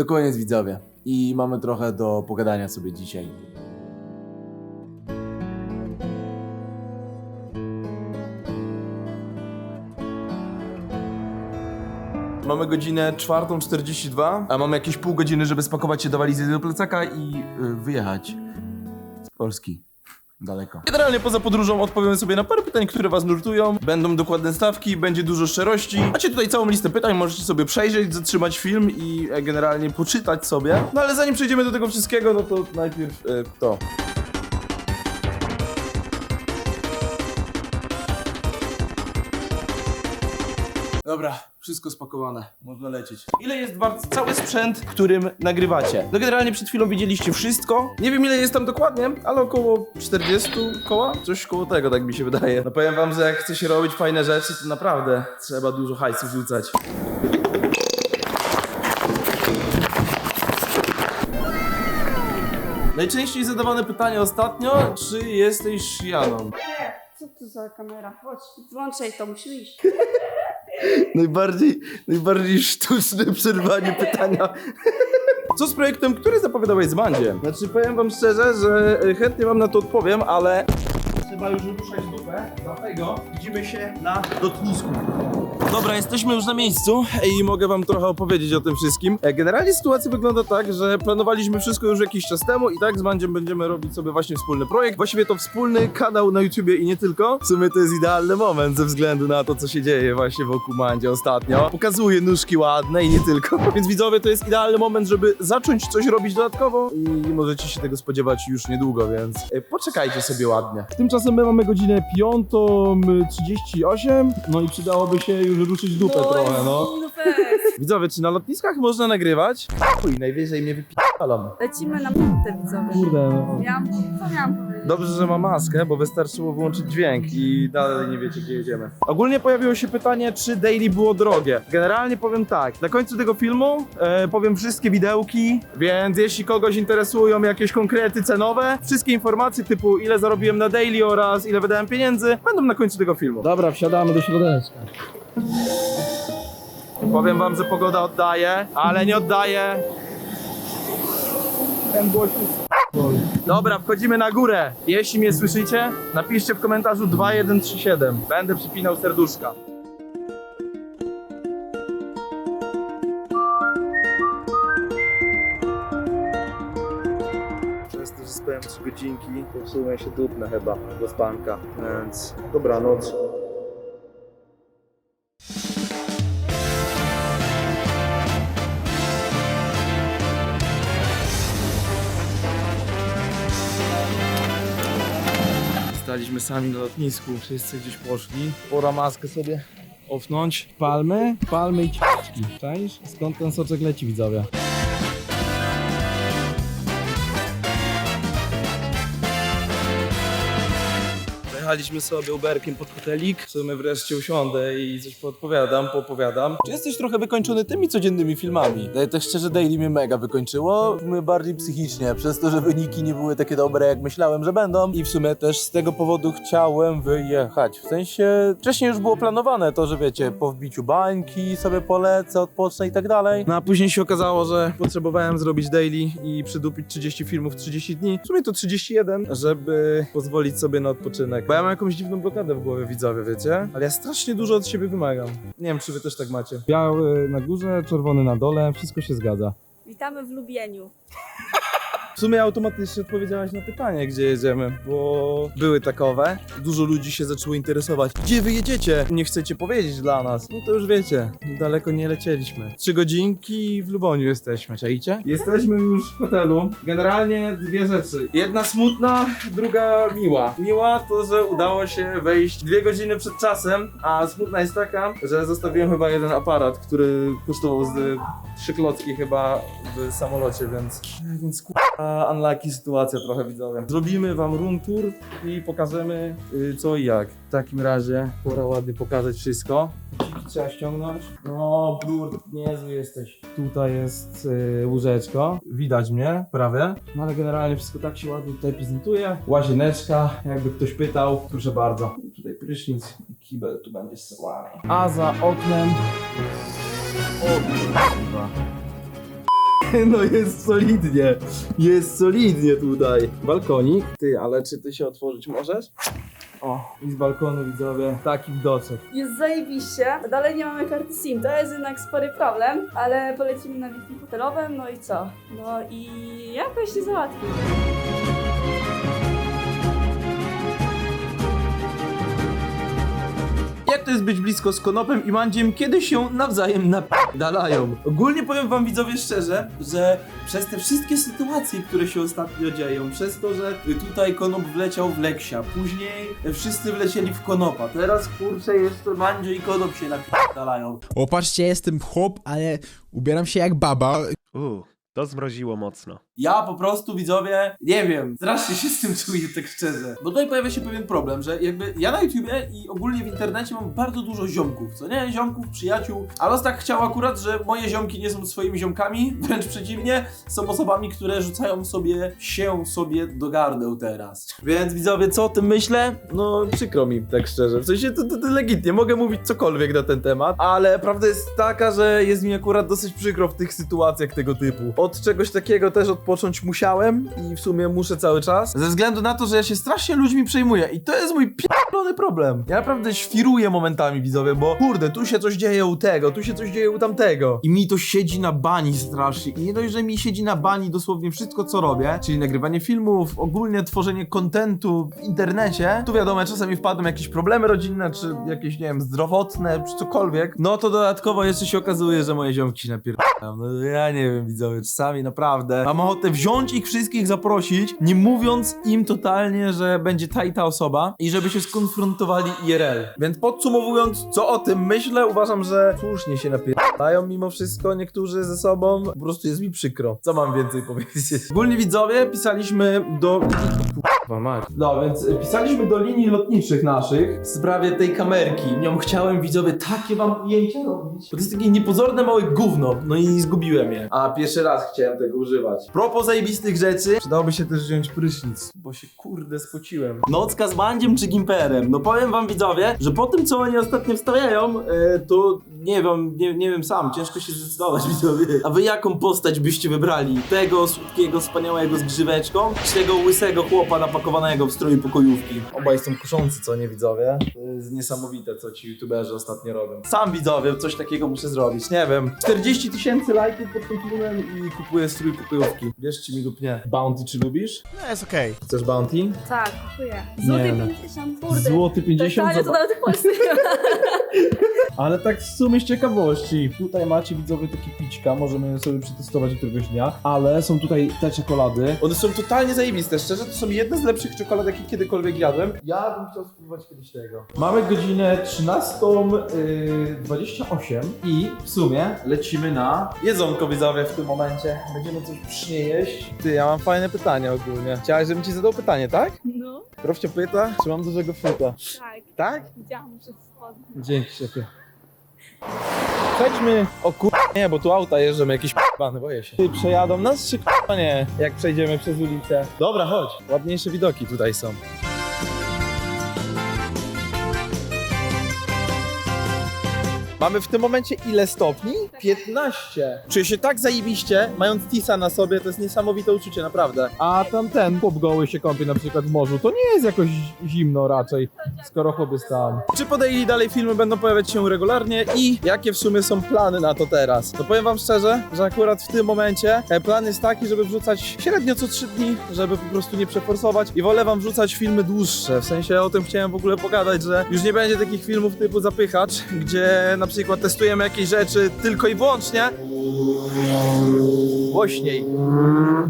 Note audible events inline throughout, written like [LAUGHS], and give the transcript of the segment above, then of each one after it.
To koniec widzowie. I mamy trochę do pogadania sobie dzisiaj. Mamy godzinę 4.42, a mamy jakieś pół godziny, żeby spakować się do walizy do plecaka i y, wyjechać z Polski. Daleko. Generalnie poza podróżą odpowiemy sobie na parę pytań, które was nurtują. Będą dokładne stawki, będzie dużo szczerości. Macie tutaj całą listę pytań, możecie sobie przejrzeć, zatrzymać film i e, generalnie poczytać sobie. No ale zanim przejdziemy do tego wszystkiego, no to najpierw e, to. Dobra, wszystko spakowane, można lecieć. Ile jest wart cały sprzęt, którym nagrywacie? No generalnie przed chwilą widzieliście wszystko. Nie wiem ile jest tam dokładnie, ale około 40 koła? Coś koło tego, tak mi się wydaje. No powiem wam, że jak chce się robić fajne rzeczy, to naprawdę trzeba dużo hajsu wrzucać. Najczęściej zadawane pytanie ostatnio, czy jesteś Janą? Nie, co to za kamera? Chodź, włączaj to, musimy iść. Najbardziej, najbardziej sztuczne przerwanie pytania. Co z projektem, który zapowiadałeś z Mandzie? Znaczy, powiem wam szczerze, że e, chętnie wam na to odpowiem, ale... Trzeba już ruszać dupę, dlatego widzimy się na lotnisku. Dobra, jesteśmy już na miejscu i mogę wam trochę opowiedzieć o tym wszystkim. E, Generalnie sytuacja wygląda tak, że planowaliśmy wszystko już jakiś czas temu i tak z Mandziem będziemy robić sobie właśnie wspólny projekt. Właściwie to wspólny kanał na YouTubie i nie tylko. W sumie to jest idealny moment ze względu na to, co się dzieje właśnie wokół Mandzie ostatnio. Pokazuje nóżki ładne i nie tylko. [LAUGHS] Więc widzowie, to jest idealny moment, żeby zacząć coś robić dodatkowo i możecie się tego spodziewać już niedługo, więc e, poczekajcie sobie ładnie. Tymczasem my mamy godzinę 5.38, no i przydałoby się już ruszyć dupę trochę, no. No weź. Widzowie, czy na lotniskach można nagrywać? Chuj, najwyżej mnie wypisalam. Lecimy na minutę, widzowie. Kurde, no. Miałam, co miałam powiedzieć? Dobrze, że ma maskę, bo wystarczyło wyłączyć dźwięk i dalej nie wiecie, gdzie jedziemy. Ogólnie pojawiło się pytanie, czy daily było drogie. Generalnie powiem tak, na końcu tego filmu e, powiem wszystkie widełki, więc jeśli kogoś interesują jakieś konkrety cenowe, wszystkie informacje typu ile zarobiłem na daily oraz ile wydałem pieniędzy, będą na końcu tego filmu. Dobra, wsiadamy do środeczka. Powiem wam, że pogoda oddaje, ale nie oddaje. Ten Dobra, wchodzimy na górę. Jeśli mnie słyszycie, napiszcie w komentarzu 2137. Będę przypinał serduszka. Przez to, że spałem 3 godzinki, się dupnę chyba do spanka, więc dobranoc. Staliśmy sami na lotnisku, wszyscy gdzieś poszli. Pora maskę sobie ofnąć. Palmy, palmy i ciastki. Czaisz? Skąd ten soczek leci, widzowie? Jechaliśmy sobie Uberkiem pod hotelik. W sumie wreszcie usiądę i coś podpowiadam, poopowiadam. Czy jesteś trochę wykończony tymi codziennymi filmami? Daję też szczerze, Daily mnie mega wykończyło. W sumie bardziej psychicznie, przez to, że wyniki nie były takie dobre, jak myślałem, że będą. I w sumie też z tego powodu chciałem wyjechać. W sensie, wcześniej już było planowane to, że wiecie, po wbiciu bańki sobie polecę, odpocznę i tak dalej. No a później się okazało, że potrzebowałem zrobić daily i przydupić 30 filmów w 30 dni. W sumie to 31, żeby pozwolić sobie na odpoczynek. Bo ja mam jakąś dziwną blokadę w głowie, widzowie, wiecie? Ale ja strasznie dużo od siebie wymagam. Nie wiem, czy wy też tak macie. Biały na górze, czerwony na dole, wszystko się zgadza. Witamy w Lubieniu. W sumie automatycznie odpowiedziałaś na pytanie, gdzie jedziemy, bo były takowe. Dużo ludzi się zaczęło interesować. Gdzie wy jedziecie? Nie chcecie powiedzieć dla nas. No to już wiecie, daleko nie lecieliśmy. Trzy godzinki i w Luboniu jesteśmy, czaicie? Jesteśmy już w hotelu. Generalnie dwie rzeczy. Jedna smutna, druga miła. Miła to, że udało się wejść dwie godziny przed czasem, a smutna jest taka, że zostawiłem chyba jeden aparat, który kosztował z trzy klocki chyba w samolocie, więc... Więc kurwa, unlucky sytuacja trochę widzowie. Zrobimy wam room tour i pokażemy y, co i jak. W takim razie pora ładnie pokazać wszystko. Trzeba ściągnąć. No, blur, niezły jesteś. Tutaj jest y, łóżeczko. Widać mnie, prawie. No ale generalnie wszystko tak się ładnie tutaj prezentuje. Łazieneczka, jakby ktoś pytał. Proszę bardzo. Tutaj prysznic i kibel tu będzie wow. A za oknem... O. [LAUGHS] No jest solidnie, jest solidnie tutaj. Balkonik. Ty, ale czy ty się otworzyć możesz? O, i z balkonu widzowie taki widoczek. Jest zajebiście. Dalej nie mamy karty SIM, to jest jednak spory problem, ale polecimy na Wi-Fi hotelowym, no i co? No i jakoś się załatwi. To jest być blisko z Konopem i Mandziem, kiedy się nawzajem napierdalają? Ogólnie powiem wam widzowie szczerze, że przez te wszystkie sytuacje, które się ostatnio dzieją, przez to, że tutaj Konop wleciał w Leksia, później wszyscy wlecieli w Konopa, teraz kurczę jeszcze Mandzio i Konop się napierdalają. O, patrzcie, jestem chłop, ale ubieram się jak baba. Uuu, to zmroziło mocno. Ja po prostu widzowie, nie wiem, strasznie się z tym czuję, tak szczerze. Bo tutaj pojawia się pewien problem, że jakby ja na YouTubie i ogólnie w internecie mam bardzo dużo ziomków, co nie? Ziomków, przyjaciół. A los tak chciał akurat, że moje ziomki nie są swoimi ziomkami, [LAUGHS] wręcz przeciwnie, są osobami, które rzucają sobie się sobie do gardeł teraz. Więc widzowie, co o tym myślę? No przykro mi, tak szczerze. W sensie to, to, to legitnie, mogę mówić cokolwiek na ten temat, ale prawda jest taka, że jest mi akurat dosyć przykro w tych sytuacjach tego typu. Czegoś takiego też odpocząć musiałem i w sumie muszę cały czas, ze względu na to, że ja się strasznie ludźmi przejmuję i to jest mój pierdolony problem. Ja naprawdę świruję momentami, widzowie, bo kurde, tu się coś dzieje u tego, tu się coś dzieje u tamtego i mi to siedzi na bani strasznie i nie dość, że mi siedzi na bani dosłownie wszystko, co robię, czyli nagrywanie filmów, ogólnie tworzenie kontentu w internecie, tu wiadomo, czasami wpadłem w jakieś problemy rodzinne, czy jakieś, nie wiem, zdrowotne, czy cokolwiek, no to dodatkowo jeszcze się okazuje, że moje ziomki się napierdają. No ja nie wiem, widzowie, czasami naprawdę mam ochotę wziąć ich wszystkich, zaprosić, nie mówiąc im totalnie, że będzie ta i ta osoba i żeby się skonfrontowali IRL. Więc podsumowując, co o tym myślę, uważam, że słusznie się napierdają mimo wszystko niektórzy ze sobą. Po prostu jest mi przykro. Co mam więcej powiedzieć? Ogólnie widzowie pisaliśmy do... Kurwa mać. No, więc pisaliśmy do linii lotniczych naszych w sprawie tej kamerki. Nią chciałem widzowie takie wam ujęcia robić. Bo to jest takie niepozorne małe gówno. No i zgubiłem je. A pierwszy raz chciałem tego używać. Propos zajebistych rzeczy, przydałoby się też wziąć prysznic, bo się kurde spociłem. Nocka z bandziem czy gimperem? No powiem wam widzowie, że po tym co oni ostatnio wstawiają, e, to nie wiem, nie, nie wiem sam, ciężko się zdecydować [LAUGHS] widzowie. A wy jaką postać byście wybrali? Tego słodkiego, wspaniałego z grzyweczką, czy tego łysego chłopa napakowanego w stroju pokojówki? Obaj są kuszący, co nie widzowie? To jest niesamowite, co ci youtuberzy ostatnio robią. Sam widzowie, coś takiego muszę zrobić, nie wiem. 40 tysięcy lajków pod tym filmem i kupuję strój pokojówki. Wierzcie mi lub nie. Bounty czy lubisz? No jest okej. Chcesz Bounty? Tak, kupuję. Złoty no. 50, kurde. Złoty 50 Totalnie to nawet w Polsce. [LAUGHS] Ale tak w sumie z ciekawości. Tutaj macie widzowie takie pićka, możemy sobie przetestować któregoś dnia, ale są tutaj te czekolady. One są totalnie zajebiste, szczerze, to są jedne z lepszych czekoladek, jakie kiedykolwiek jadłem. Ja bym chciał spróbować kiedyś tego. Mamy godzinę 13.28 i w sumie lecimy na jedzonko widzowie w tym momencie. Będziemy coś pysznie jeść. Ty, ja mam fajne pytanie ogólnie. Chciałeś, żebym ci zadał pytanie, tak? No, Profcie pyta, czy mam dużego fruta? tak. Tak? Widziałam przez spodnie. Dzięki szefie. Przejdźmy. O kur... Nie, bo tu auta jeżdżą jakieś p***bany, boję się. Ty przejadą nas czy k***a nie? Jak przejdziemy przez ulicę. Dobra, chodź. Ładniejsze widoki tutaj są. Mamy w tym momencie ile stopni? 15. Czuję się tak zajebiście, mając Tisa na sobie, to jest niesamowite uczucie, naprawdę. A tamten chłop goły się kąpie na przykład w morzu, to nie jest jakoś zimno raczej, skoro chłop jest tam. Czy po daily dalej filmy będą pojawiać się regularnie i jakie w sumie są plany na to teraz? To powiem wam szczerze, że akurat w tym momencie e, plan jest taki, żeby wrzucać średnio co 3 dni, żeby po prostu nie przeforsować i wolę wam wrzucać filmy dłuższe. W sensie o tym chciałem w ogóle pogadać, że już nie będzie takich filmów typu zapychacz, [LAUGHS] gdzie na przykład testujemy jakieś rzeczy tylko i wyłącznie głośniej.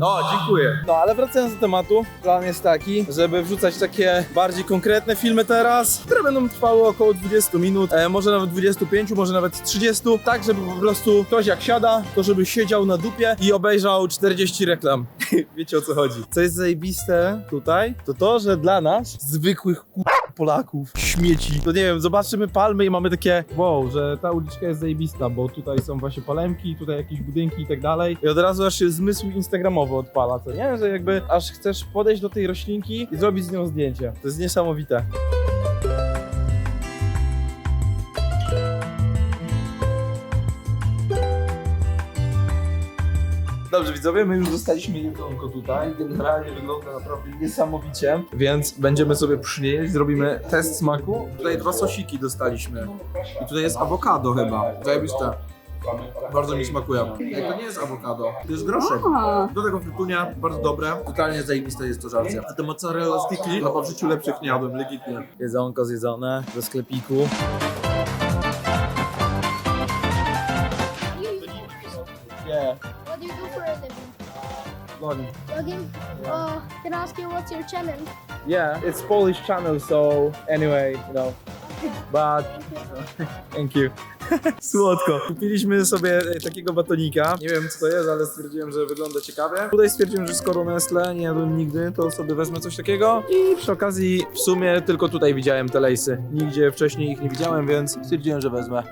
O, dziękuję. No, ale wracając do tematu, plan jest taki, żeby wrzucać takie bardziej konkretne filmy teraz, które będą trwały około 20 minut, e, może nawet 25, może nawet 30, tak żeby po prostu ktoś jak siada, to żeby siedział na dupie i obejrzał 40 reklam. [LAUGHS] Wiecie o co chodzi. Co jest zajebiste tutaj, to to, że dla nas, zwykłych ku... Polaków, śmieci. To nie wiem, zobaczymy palmy i mamy takie wow, że ta uliczka jest zajebista, bo tutaj są właśnie palemki, tutaj jakieś budynki i tak dalej. I od razu aż się zmysł instagramowy odpala, co nie? Że jakby aż chcesz podejść do tej roślinki i zrobić z nią zdjęcie. To jest niesamowite. Dobrze widzowie, my już dostaliśmy jedzonko tutaj. Generalnie wygląda naprawdę niesamowicie. Więc będziemy sobie przy niej jeść, zrobimy test smaku. Tutaj dwa sosiki dostaliśmy. I tutaj jest awokado chyba. Zajebiste. Bardzo mi smakuje. Ej, to nie jest awokado, to jest groszek. Do tego fritunia, bardzo dobre. Totalnie zajebiste jest to żarcie. A te mozzarella sticky, chyba w życiu lepszych nie jadłem, legitnie. Jedzonko zjedzone ze sklepiku. Vlogging. Vlogging? Uh, can I ask you what's your channel? Yeah, it's Polish channel, so anyway, you know. But [LAUGHS] Thank you. [LAUGHS] Słodko. Kupiliśmy sobie e, takiego batonika. Nie wiem co to jest, ale stwierdziłem, że wygląda ciekawie. Tutaj stwierdziłem, że skoro Nestle nie jadłem nigdy, to sobie wezmę coś takiego. I przy okazji w sumie tylko tutaj widziałem te lejsy. Nigdzie wcześniej ich nie widziałem, więc stwierdziłem, że wezmę.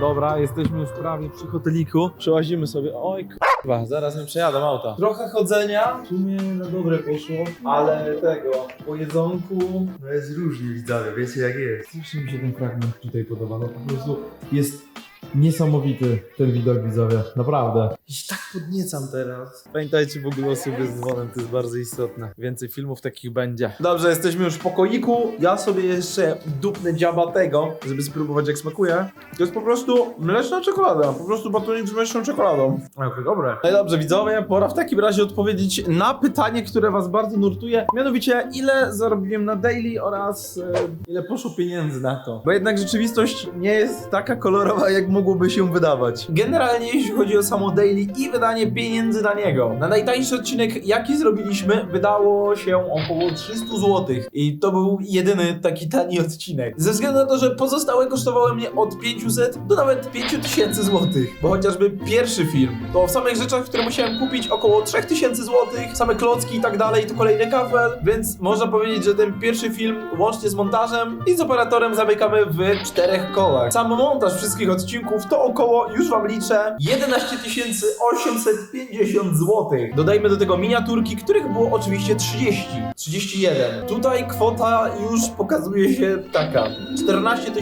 Dobra, jesteśmy już prawie przy hoteliku. Przełazimy sobie. Oj, Chyba, zaraz mi przejadę auta. Trochę chodzenia, w sumie na dobre poszło, ale tego, po jedzonku, no jest różnie widzowie, wiecie jak jest. Strasznie mi się ten fragment tutaj podoba, no po prostu jest niesamowity ten widok widzowie, naprawdę. I się tak podniecam teraz. Pamiętajcie w ogóle o sobie z dzwonem, to jest bardzo istotne. Więcej filmów takich będzie. Dobrze, jesteśmy już w pokoiku. Ja sobie jeszcze dupnę dziaba tego, żeby spróbować jak smakuje. To jest po prostu mleczna czekolada, po prostu batonik z mleczną czekoladą. Okej, dobre. No i dobrze, widzowie, pora w takim razie odpowiedzieć na pytanie, które was bardzo nurtuje. Mianowicie, ile zarobiłem na daily oraz e, ile poszło pieniędzy na to. Bo jednak rzeczywistość nie jest taka kolorowa, jak mogłoby się wydawać. Generalnie, jeśli chodzi o samo daily i wydanie pieniędzy na niego. Na najtańszy odcinek, jaki zrobiliśmy, wydało się około 300 zł. I to był jedyny taki tani odcinek. Ze względu na to, że pozostałe kosztowały mnie od 500 do nawet 5000 zł. Bo chociażby pierwszy film, to w samych rzeczach, które musiałem kupić około 3000 zł, same klocki i tak dalej, to kolejny kafel, więc można powiedzieć, że ten pierwszy film łącznie z montażem i z operatorem zamykamy w czterech kołach. Sam montaż wszystkich odcinków to około, już wam liczę, 11 850 zł. Dodajmy do tego miniaturki, których było oczywiście 30. 31. Tutaj kwota już pokazuje się taka. 14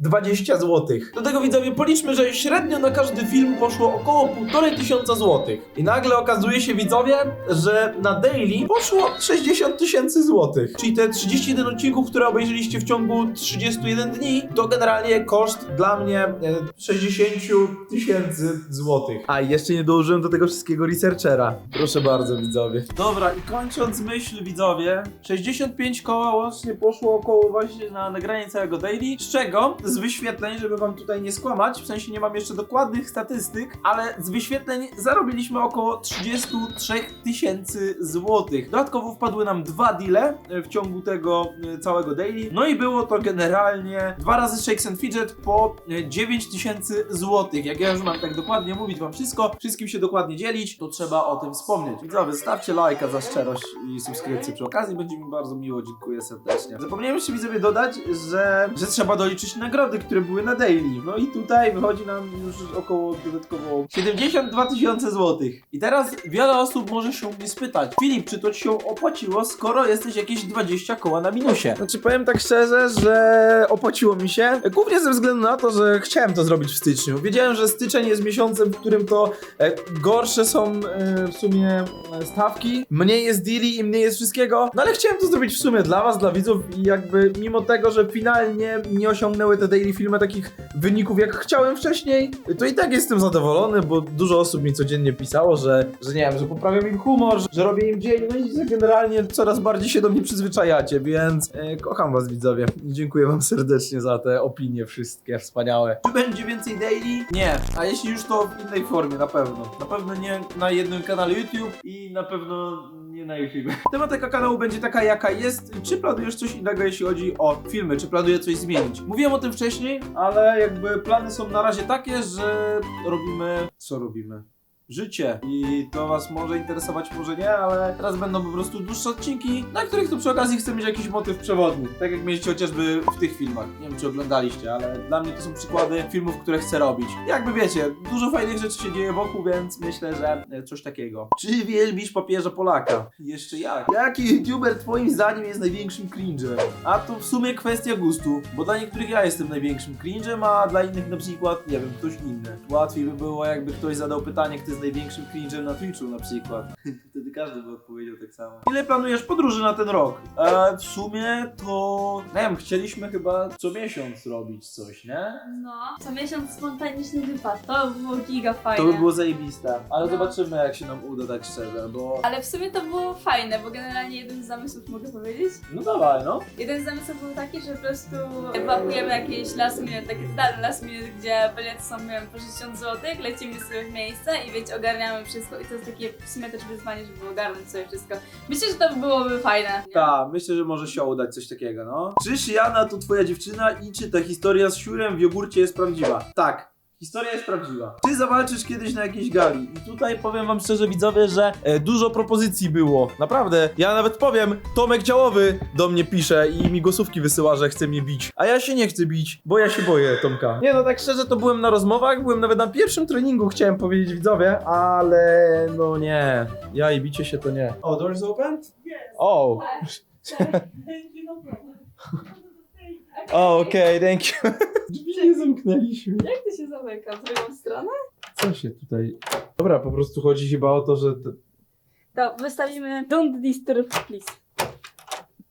020 zł. Do tego widzowie policzmy, że średnio na każdy film poszło około 1,5 tysiąca złotych. I nagle okazuje się widzowie, że na daily poszło 60 tysięcy złotych. Czyli te 31 odcinków, które obejrzeliście w ciągu 31 dni, to generalnie koszt dla mnie e, 60 tysięcy złotych. A i jeszcze nie dołożyłem do tego wszystkiego researchera. Proszę bardzo widzowie. Dobra i kończąc myśl widzowie, 65 koła łącznie poszło około właśnie na nagranie całego daily, z czego z wyświetleń, żeby wam tutaj nie skłamać, w sensie nie mam jeszcze dokładnych statystyk, ale z wyświetleń zarobiliśmy około 33 tysięcy złotych. Dodatkowo wpadły nam dwa deale e, w ciągu tego e, całego daily, no i było to generalnie dwa razy Shakes and Fidget po e, 9 tysięcy złotych. Jak ja już mam tak dokładnie mówić wam wszystko, wszystkim się dokładnie dzielić, to trzeba o tym wspomnieć. Widzowie, zostawcie lajka za szczerość i subskrypcję przy okazji, będzie mi bardzo miło, dziękuję serdecznie. Zapomniałem jeszcze widzowie dodać, że, że trzeba doliczyć nagrody, które były na daily. No i tutaj wychodzi nam już około dodatkowo 72 tysiące złotych. I teraz wiele osób może się mnie spytać, Filip, czy to ci się opłaciło, skoro jesteś jakieś 20 koła na minusie? Znaczy powiem tak szczerze, że opłaciło mi się, głównie ze względu na to, że chciałem to zrobić w styczniu. Wiedziałem, że styczeń jest miesiącem, w którym to e, gorsze są e, w sumie e, stawki, mniej jest deali i mniej jest wszystkiego, no ale chciałem to zrobić w sumie dla was, dla widzów i jakby mimo tego, że finalnie nie osiągnęły te daily filmy takich wyników jak chciałem wcześniej, to i tak jestem zadowolony, bo dużo osób mi codziennie pisało, że, że nie wiem, że poprawiam im humor, że, robię im dzień, no i generalnie coraz bardziej się do mnie przyzwyczajacie, więc e, kocham was widzowie. Dziękuję wam serdecznie za te opinie wszystkie wspaniałe. Będzie więcej daily? Nie. A jeśli już to w innej formie, na pewno. Na pewno nie na jednym kanale YouTube i na pewno nie na YouTube. [LAUGHS] Tematyka kanału będzie taka jaka jest. Czy planujesz coś innego jeśli chodzi o filmy? Czy planuję coś zmienić? Mówiłem o tym wcześniej, ale jakby plany są na razie takie, że robimy... Co robimy? Życie i to was może interesować, może nie, ale teraz będą po prostu dłuższe odcinki, na których to przy okazji chcę mieć jakiś motyw przewodni, tak jak mieliście chociażby w tych filmach. Nie wiem, czy oglądaliście, ale dla mnie to są przykłady filmów, które chcę robić. Jakby wiecie, dużo fajnych rzeczy się dzieje wokół, więc myślę, że e, coś takiego. Czy wielbisz papieża Polaka? Jeszcze jak? Jaki youtuber twoim zdaniem jest największym cringe'em? A to w sumie kwestia gustu, bo dla niektórych ja jestem największym cringe'em, a dla innych na przykład, nie wiem, ktoś inny. Łatwiej by było, jakby ktoś zadał pytanie, kto jest największym cringe'em na Twitchu na przykład. [LAUGHS] Wtedy każdy by odpowiedział tak samo. Ile planujesz podróży na ten rok? E, w sumie to, nie wiem, chcieliśmy chyba co miesiąc robić coś, nie? No, co miesiąc spontaniczny wypad, to było giga fajne. To by było zajebiste, ale No. zobaczymy jak się nam uda tak szczerze, bo... Ale w sumie to było fajne, bo generalnie jeden z zamysłów mogę powiedzieć. No dawaj, no. Jeden z zamysłów był taki, że po prostu łapujemy jakieś last minute, takie totalne last minute, gdzie bilety są, nie wiem, po 60 zł, lecimy sobie w miejsce i ogarniamy wszystko i to jest takie w sumie też wyzwanie, żeby ogarnąć sobie wszystko. Myślę, że to byłoby fajne. Tak, myślę, że może się udać coś takiego, no. Czy Shiana to twoja dziewczyna i czy ta historia z siurem w jogurcie jest prawdziwa? Tak. Historia jest prawdziwa. Czy zawalczysz kiedyś na jakiejś gali? I tutaj powiem wam szczerze widzowie, że e, dużo propozycji było. Naprawdę. Ja nawet powiem, Tomek Działowy do mnie pisze i mi głosówki wysyła, że chce mnie bić. A ja się nie chcę bić, bo ja się boję Tomka. Nie no, tak szczerze to byłem na rozmowach, byłem nawet na pierwszym treningu, chciałem powiedzieć widzowie, ale no nie. Ja i bicie się to nie. Oh, doors open? Oh. [LAUGHS] O, okej, thank you. Nie zamknęliśmy. Jak to się zamyka? W drugą stronę? Co się tutaj... Dobra, po prostu chodzi chyba o to, że... To wystawimy Don't disturb please.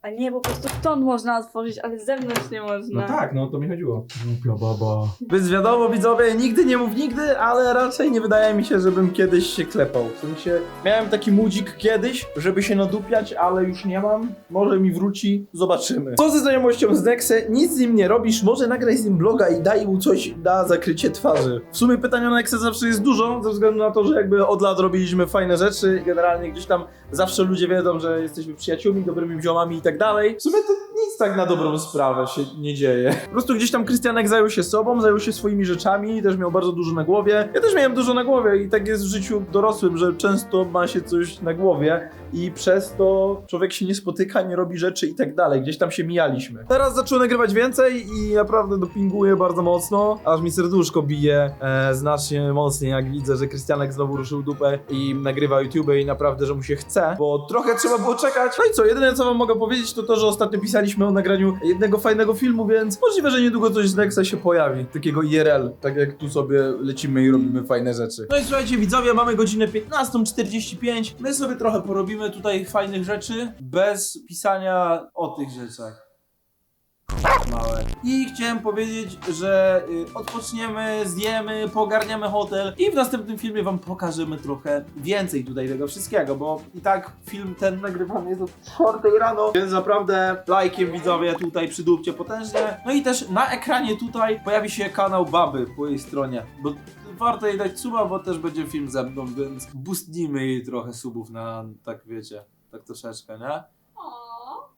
A nie, po prostu stąd można otworzyć, ale z zewnątrz nie można. No tak, no o to mi chodziło. Głupia baba. Więc wiadomo, widzowie, nigdy nie mów nigdy, ale raczej nie wydaje mi się, żebym kiedyś się klepał. W sensie, miałem taki mudzik kiedyś, żeby się nadupiać, ale już nie mam. Może mi wróci, zobaczymy. Co ze znajomością z Nexe? Nic z nim nie robisz, może nagraj z nim bloga i daj mu coś na zakrycie twarzy. W sumie pytań o Nexe zawsze jest dużo, ze względu na to, że jakby od lat robiliśmy fajne rzeczy i generalnie gdzieś tam zawsze ludzie wiedzą, że jesteśmy przyjaciółmi, dobrymi ziomami i tak dalej. W sumie to nic tak na dobrą sprawę się nie dzieje. Po prostu gdzieś tam Krystianek zajął się sobą, zajął się swoimi rzeczami, też miał bardzo dużo na głowie. Ja też miałem dużo na głowie i tak jest w życiu dorosłym, że często ma się coś na głowie i przez to człowiek się nie spotyka, nie robi rzeczy i tak dalej. Gdzieś tam się mijaliśmy. Teraz zaczął nagrywać więcej i naprawdę dopinguję bardzo mocno, aż mi serduszko bije e, znacznie mocniej, jak widzę, że Krystianek znowu ruszył dupę i nagrywa YouTube i naprawdę, że mu się chce, bo trochę trzeba było czekać. No i co, jedyne co wam mogę powiedzieć to to, że ostatnio pisaliśmy o nagraniu jednego fajnego filmu, więc możliwe, że niedługo coś z Nexa się pojawi, takiego IRL, tak jak tu sobie lecimy i robimy fajne rzeczy. No i słuchajcie widzowie, mamy godzinę 15.45, my sobie trochę porobimy tutaj fajnych rzeczy, bez pisania o tych rzeczach małe. I chciałem powiedzieć, że y, odpoczniemy, zjemy, pogarniamy hotel i w następnym filmie wam pokażemy trochę więcej tutaj tego wszystkiego, bo i tak film ten nagrywany jest o 4 rano, więc naprawdę lajkiem widzowie tutaj przydupcie potężnie. No i też na ekranie tutaj pojawi się kanał Baby po jej stronie, bo warto jej dać suba, bo też będzie film ze mną, więc boostnijmy jej trochę subów na, tak wiecie, tak troszeczkę, nie? O, O,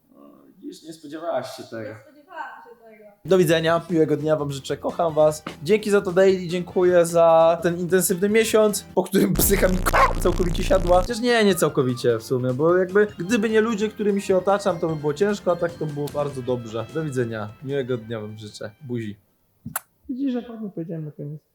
Widzisz, nie spodziewałaś się tego. spodziewałam się tego. Do widzenia, miłego dnia wam życzę, kocham was. Dzięki za to daily, dziękuję za ten intensywny miesiąc, po którym psycha mi k- całkowicie siadła. Chociaż nie, nie całkowicie w sumie, bo jakby gdyby nie ludzie, którymi się otaczam, to by było ciężko, a tak to było bardzo dobrze. Do widzenia, miłego dnia wam życzę. Buzi. Widzisz, że panu powiedziałem na koniec.